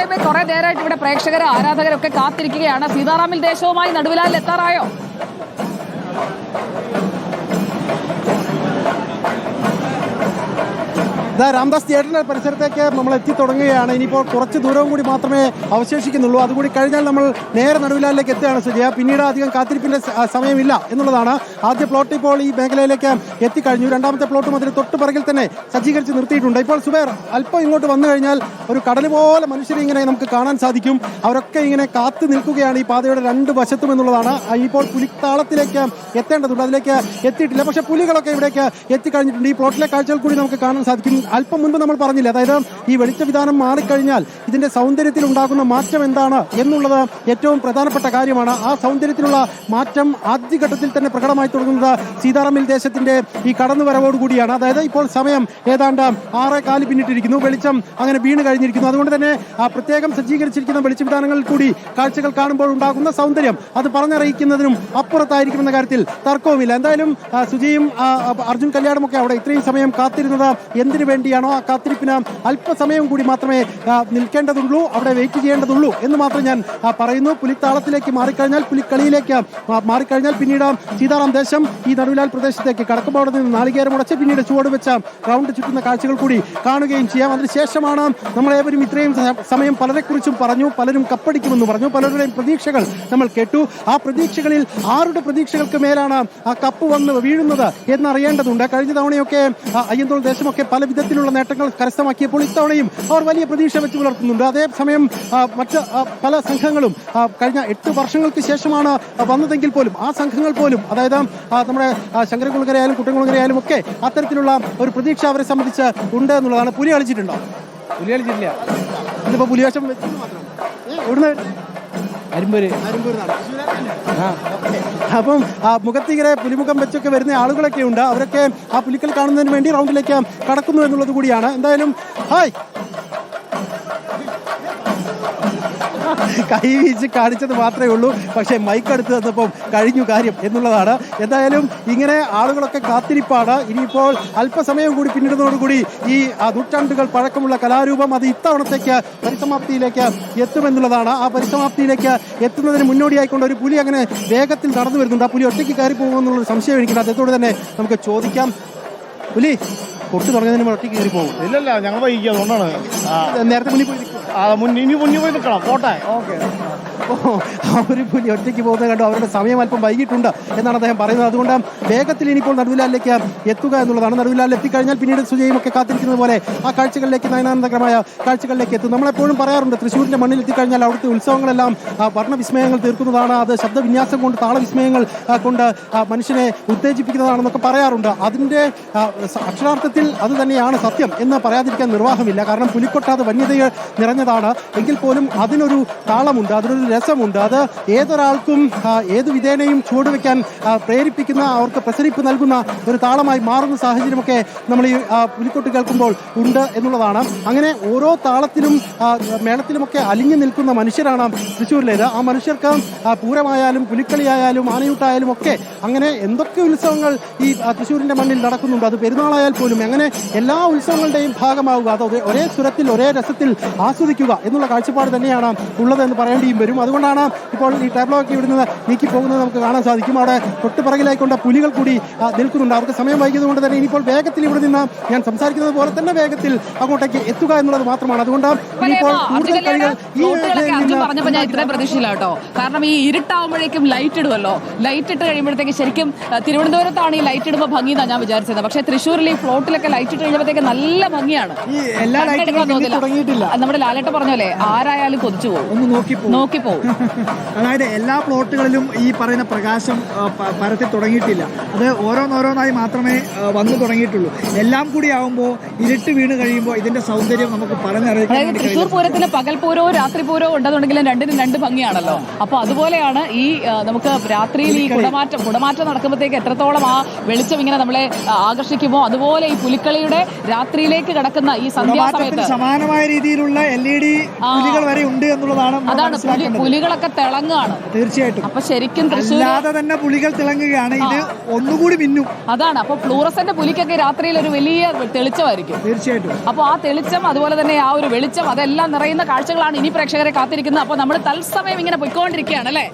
ഇപ്പൊ കുറെ നേരമായിട്ട് ഇവിടെ പ്രേക്ഷകർ ആരാധകരൊക്കെ കാത്തിരിക്കുകയാണ്. സീതാറാമിൽ ദേശവുമായി നടുവിലാൽ എത്താറായോ? രാംദാസ് തിയേറ്ററിന്റെ പരിസരത്തേക്ക് നമ്മൾ എത്തി തുടങ്ങുകയാണ്. ഇനിയിപ്പോൾ കുറച്ച് ദൂരവും കൂടി മാത്രമേ അവശേഷിക്കുന്നുള്ളൂ. അതുകൂടി കഴിഞ്ഞാൽ നമ്മൾ നേരെ നടുവിലാലിലേക്ക് എത്തുകയാണ് സുജയ പിന്നീട് അധികം കാത്തിരിപ്പിന്റെ സമയമില്ല എന്നുള്ളതാണ് ആദ്യ പ്ലോട്ട്. ഇപ്പോൾ ഈ മേഖലയിലേക്ക് എത്തിക്കഴിഞ്ഞു. രണ്ടാമത്തെ പ്ലോട്ടും അതിന് തൊട്ട് പിറകിൽ തന്നെ സജ്ജീകരിച്ച് നിർത്തിയിട്ടുണ്ട്. ഇപ്പോൾ സുബേർ അല്പം ഇങ്ങോട്ട് വന്നു കഴിഞ്ഞാൽ ഒരു കടൽ പോലെ മനുഷ്യരെ ഇങ്ങനെ നമുക്ക് കാണാൻ സാധിക്കും. അവരൊക്കെ ഇങ്ങനെ കാത്തു നിൽക്കുകയാണ് ഈ പാതയുടെ രണ്ട് വശത്തും എന്നുള്ളതാണ്. ഇപ്പോൾ പുലിത്താളത്തിലേക്ക് എത്തേണ്ടതുണ്ട്. അതിലേക്ക് എത്തിയിട്ടില്ല. പക്ഷേ പുലികളൊക്കെ ഇവിടേക്ക് എത്തിക്കഴിഞ്ഞിട്ടുണ്ട്. ഈ പ്ലോട്ടിലെ കാഴ്ചകൾ കൂടി നമുക്ക് കാണാൻ സാധിക്കും. അല്പം മുൻപ് നമ്മൾ പറഞ്ഞില്ല? അതായത് ഈ വെളിച്ച വിധാനം മാറിക്കഴിഞ്ഞാൽ ഇതിന്റെ സൗന്ദര്യത്തിൽ ഉണ്ടാകുന്ന മാറ്റം എന്താണ് എന്നുള്ളത് ഏറ്റവും പ്രധാനപ്പെട്ട കാര്യമാണ്. ആ സൗന്ദര്യത്തിലുള്ള മാറ്റം ആദ്യഘട്ടത്തിൽ തന്നെ പ്രകടമായി തുടങ്ങുന്നത് സീതാറാമിൽ ദേശത്തിന്റെ ഈ കടന്നുവരവോടുകൂടിയാണ്. അതായത് ഇപ്പോൾ സമയം ഏതാണ്ട് ആറേ കാൽ പിന്നിട്ടിരിക്കുന്നു. വെളിച്ചം അങ്ങനെ വീണ് കഴിഞ്ഞിരിക്കുന്നു അതുകൊണ്ട് തന്നെ ആ പ്രത്യേകം സജ്ജീകരിച്ചിരിക്കുന്ന വെളിച്ചവിധാനങ്ങളിൽ കൂടി കാഴ്ചകൾ കാണുമ്പോൾ ഉണ്ടാകുന്ന സൗന്ദര്യം അത് പറഞ്ഞറിയിക്കുന്നതിനും അപ്പുറത്തായിരിക്കുമെന്ന കാര്യത്തിൽ തർക്കവുമില്ല. എന്തായാലും സുജിയും അർജുൻ കല്യാണമൊക്കെ അവിടെ ഇത്രയും സമയം കാത്തിരുന്നത് എന്തിനു വേണ്ടിയാണോ ആ കാത്തിരിപ്പിന് അല്പസമയം കൂടി മാത്രമേ നിൽക്കേണ്ടതുള്ളൂ അവിടെ വെയിറ്റ് ചെയ്യേണ്ടതുള്ളൂ എന്ന് മാത്രം ഞാൻ പറയുന്നു. പുലിത്താളത്തിലേക്ക് മാറിക്കഴിഞ്ഞാൽ പുലിക്കളിയിലേക്ക് മാറിക്കഴിഞ്ഞാൽ പിന്നീട് സീതാറാം ദേശം ഈ നടുവിലാൽ പ്രദേശത്തേക്ക് കടക്കുമ്പോൾ നിന്ന് നാളികേരം ഉടച്ച് പിന്നീട് ചുവട് വെച്ച റൗണ്ട് ചുറ്റുന്ന കാഴ്ചകൾ കൂടി കാണുകയും ചെയ്യാം. അതിനുശേഷമാണ് നമ്മളേവരും ഇത്രയും സമയം പലരെക്കുറിച്ചും പറഞ്ഞു പലരും കപ്പടിക്കുമെന്ന് പറഞ്ഞു. പലരുടെയും പ്രതീക്ഷകൾ നമ്മൾ കേട്ടു. ആ പ്രതീക്ഷകളിൽ ആരുടെ പ്രതീക്ഷകൾക്ക് മേലാണ് ആ കപ്പ് വന്ന് വീഴുന്നത് എന്നറിയേണ്ടതുണ്ട്. കഴിഞ്ഞ തവണയൊക്കെ അയ്യന്തോൾ ദേശമൊക്കെ പല വിധത്തിലുള്ള നേട്ടങ്ങൾ കരസ്ഥമാക്കിയപ്പോൾ ഇത്തവണയും അവർ വലിയ പ്രതീക്ഷ വെച്ച് പുലർത്തുന്നുണ്ട്. അതേസമയം മറ്റ് പല സംഘങ്ങളും കഴിഞ്ഞ എട്ട് വർഷങ്ങൾക്ക് ശേഷമാണ് വന്നതെങ്കിൽ പോലും ആ സംഘങ്ങൾ പോലും അതായത് നമ്മുടെ ശങ്കരകുളങ്ങരയായാലും കുട്ടൻകുളങ്ങരയായാലും ഒക്കെ അത്തരത്തിലുള്ള ഒരു പ്രതീക്ഷ അവരെ സംബന്ധിച്ച് ഉണ്ട് എന്നുള്ളതാണ്. പുലി കളിച്ചിട്ടുണ്ടോ? പുലി ജില്ല. ഇതിപ്പോ പുലിവേഷം വെച്ചത് മാത്രം. എവിടുന്ന് അരുമ്പൂര് അപ്പം ആ മുഖത്തിങ്ങനെ പുലിമുഖം വെച്ചൊക്കെ വരുന്ന ആളുകളൊക്കെ ഉണ്ട്. അവരൊക്കെ ആ പുലിക്കൽ കാണുന്നതിന് വേണ്ടി റൗണ്ടിലേക്ക് കടക്കുന്നു എന്നുള്ളത് കൂടിയാണ്. എന്തായാലും ഹായ്! കൈ വീച്ച് കാണിച്ചത് മാത്രമേ ഉള്ളൂ. പക്ഷേ മൈക്ക് അടുത്ത് തന്നപ്പം കഴിഞ്ഞു കാര്യം എന്നുള്ളതാണ്. എന്തായാലും ഇങ്ങനെ ആളുകളൊക്കെ കാത്തിരിപ്പാണ്. ഇനിയിപ്പോൾ അല്പസമയം കൂടി പിന്നിടുന്നതോടുകൂടി ഈ നൂറ്റാണ്ടുകൾ പഴക്കമുള്ള കലാരൂപം അത് ഇത്തവണത്തേക്ക് പരിസമാപ്തിയിലേക്ക് എത്തുമെന്നുള്ളതാണ്. ആ പരിസമാപ്തിയിലേക്ക് എത്തുന്നതിന് മുന്നോടിയായിക്കൊണ്ട് ഒരു പുലി അങ്ങനെ വേഗത്തിൽ നടന്നു വരുന്നുണ്ട്. ആ പുലി ഒറ്റയ്ക്ക് കയറി പോകുമെന്നുള്ളൊരു സംശയം എനിക്കുണ്ട്. അദ്ദേഹത്തോട് തന്നെ നമുക്ക് ചോദിക്കാം. പുലി കൊട്ടു തുടങ്ങുന്നതിന് ഒറ്റയ്ക്ക് കയറി പോകും. ഇല്ലല്ല ഞങ്ങൾ അതുകൊണ്ടാണ്. ആ. നേരത്തെ മുന്നിൽ പോയി മുന്നിൽ മുന്നിൽ പോയി നിൽക്കണം. പോട്ടെ. ഓക്കെ. ആ ഒരു പുലി ഒറ്റയ്ക്ക് പോകുന്നത് കണ്ടു? അവരുടെ സമയം അല്പം വൈകിട്ടുണ്ട് എന്നാണ് അദ്ദേഹം പറയുന്നത്. അതുകൊണ്ട് വേഗത്തിൽ ഇനിയിപ്പോൾ നടുവിലാലിലേക്ക് എത്തുക എന്നുള്ളതാണ്. നടുവിലാലിൽ എത്തിക്കഴിഞ്ഞാൽ പിന്നീട് സുജയും ഒക്കെ കാത്തിരിക്കുന്നത് പോലെ ആ കാഴ്ചകളിലേക്ക് നയനാനന്ദകരമായ കാഴ്ചകളിലേക്ക് എത്തും. നമ്മളെപ്പോഴും പറയാറുണ്ട് തൃശ്ശൂരിന്റെ മണ്ണിൽ എത്തിക്കഴിഞ്ഞാൽ അവിടുത്തെ ഉത്സവങ്ങളെല്ലാം വർണവിസ്മയങ്ങൾ തീർക്കുന്നതാണ്. അത് ശബ്ദവിന്യാസം കൊണ്ട് താളവിസ്മയങ്ങൾ കൊണ്ട് മനുഷ്യനെ ഉത്തേജിപ്പിക്കുന്നതാണെന്നൊക്കെ പറയാറുണ്ട്. അതിന്റെ അക്ഷരാർത്ഥത്തിൽ അത് തന്നെയാണ് സത്യം എന്ന് പറയാതിരിക്കാൻ നിർവാഹമില്ല. കാരണം പുലിക്കൊട്ടാതെ വന്യതകൾ നിറഞ്ഞതാണ്. എങ്കിൽ പോലും അതിനൊരു താളമുണ്ട് അതിനൊരു രസമുണ്ട് അത് ഏതൊരാൾക്കും ഏത് വിധേനയും ചുവടുവെക്കാൻ പ്രേരിപ്പിക്കുന്ന അവർക്ക് പ്രസരിപ്പ് നൽകുന്ന ഒരു താളമായി മാറുന്ന സാഹചര്യമൊക്കെ നമ്മൾ ഈ പുലിക്കൊട്ട് കേൾക്കുമ്പോൾ ഉണ്ട് എന്നുള്ളതാണ്. അങ്ങനെ ഓരോ താളത്തിലും മേളത്തിലുമൊക്കെ അലിഞ്ഞു നിൽക്കുന്ന മനുഷ്യരാണ് തൃശ്ശൂരിലേത്. ആ മനുഷ്യർക്ക് പൂരമായാലും പുലിക്കളിയായാലും ആനയൂട്ടായാലും ഒക്കെ അങ്ങനെ എന്തൊക്കെ ഉത്സവങ്ങൾ ഈ തൃശ്ശൂരിന്റെ മണ്ണിൽ നടക്കുന്നുണ്ട് അത് പെരുന്നാളായാൽ പോലും അങ്ങനെ എല്ലാ ഉത്സവങ്ങളുടെയും ഭാഗമാവുക അത് ഒരേ സ്വരത്തിൽ ഒരേ രസത്തിൽ ആസ്വദിക്കുക എന്നുള്ള കാഴ്ചപ്പാട് തന്നെയാണ് ഉള്ളതെന്ന് പറയേണ്ടിയും വരും അതുകൊണ്ടാണ് ഇപ്പോൾ ഈ ടാബ്ലോ ഒക്കെ ഇവിടുന്ന് നീക്കി പോകുന്നത് നമുക്ക് കാണാൻ സാധിക്കും. അവിടെ തൊട്ട് പിറകിലായിക്കൊണ്ട് പുലികൾ കൂടി നിൽക്കുന്നുണ്ട്. അവർക്ക് സമയം വൈകിയത് കൊണ്ട് തന്നെ ഇനിയിപ്പോൾ വേഗത്തിൽ ഇവിടെ നിന്ന് ഞാൻ സംസാരിക്കുന്നത് പോലെ തന്നെ വേഗത്തിൽ അങ്ങോട്ടേക്ക് എത്തുക എന്നുള്ളത് മാത്രമാണ്. അതുകൊണ്ട് ഇനിയിപ്പോൾ കൂടുതൽ കളികൾ ഈ പറഞ്ഞപ്പോൾ ഞാൻ ഇത്രയും പ്രതീക്ഷയില്ല കേട്ടോ. കാരണം ഈ ഇരുട്ടാവുമ്പോഴേക്കും ലൈറ്റ് ഇടുമല്ലോ ലൈറ്റ് ഇട്ട് കഴിയുമ്പോഴത്തേക്ക് ശരിക്കും തിരുവനന്തപുരത്താണ് ഈ ലൈറ്റ് ഇടുമ്പോൾ ഭംഗി എന്നാണ് ഞാൻ വിചാരിച്ചത്. പക്ഷേ തൃശ്ശൂരിൽ ഈ ഫ്ലോട്ടിലൊക്കെ ലൈറ്റ് ഇട്ട് കഴിയുമ്പോഴത്തേക്ക് നല്ല ഭംഗിയാണ്. നമ്മുടെ ലാലേട്ട പറഞ്ഞോലെ ആരായാലും കൊതിച്ചു പോകും. നോക്കി പോകും അതായത് എല്ലാ പ്ലോട്ടുകളിലും ഈ പറയുന്ന പ്രകാശം പരത്തി തുടങ്ങിയിട്ടില്ല. അത് ഓരോന്നോരോന്നായി മാത്രമേ വന്നു തുടങ്ങിയിട്ടുള്ളൂ. എല്ലാം കൂടി ആവുമ്പോൾ ഇരുട്ട് വീണ് കഴിയുമ്പോൾ ഇതിന്റെ സൗന്ദര്യം നമുക്ക് പറഞ്ഞറിയാം തൃശ്ശൂർ പൂരത്തിന് പകൽ പൂരവും രാത്രി പൂരവും ഉണ്ടെന്നുണ്ടെങ്കിലും രണ്ടിനും രണ്ട് ഭംഗിയാണല്ലോ. അപ്പൊ അതുപോലെയാണ് ഈ നമുക്ക് രാത്രിയിൽ ഈ കുടമാറ്റം കുടമാറ്റം നടക്കുമ്പോഴത്തേക്ക് എത്രത്തോളം ആ വെളിച്ചം ഇങ്ങനെ നമ്മളെ ആകർഷിക്കുമോ? അതുപോലെ ഈ പുലിക്കളിയുടെ രാത്രിയിലേക്ക് കടക്കുന്ന ഈ സന്ധ്യാസമയത്ത് സമാനമായ രീതിയിലുള്ള എൽ ഇ ഡി പുലികൾ വരെ ഉണ്ട് എന്നുള്ളതാണ് അതാണ് പുലികളൊക്കെ തിളങ്ങുകയാണ്. തീർച്ചയായിട്ടും. അപ്പൊ ശരിക്കും തൃശ്ശൂർ തന്നെ പുലികൾ തിളങ്ങുകയാണ്. ഇത് ഒന്നുകൂടി മിന്നും. അതാണ്. അപ്പൊ ഫ്ലൂറസന്റ് പുലിക്കൊക്കെ രാത്രിയിൽ ഒരു വലിയ തെളിച്ചമായിരിക്കും. തീർച്ചയായിട്ടും. അപ്പോൾ ആ തെളിച്ചം അതുപോലെ തന്നെ ആ ഒരു വെളിച്ചം അതെല്ലാം നിറയുന്ന കാഴ്ചകളാണ് ഇനി പ്രേക്ഷകരെ കാത്തിരിക്കുന്നത്. അപ്പോൾ നമ്മൾ തത്സമയം ഇങ്ങനെ പോയിക്കൊണ്ടിരിക്കുകയാണ് അല്ലേ?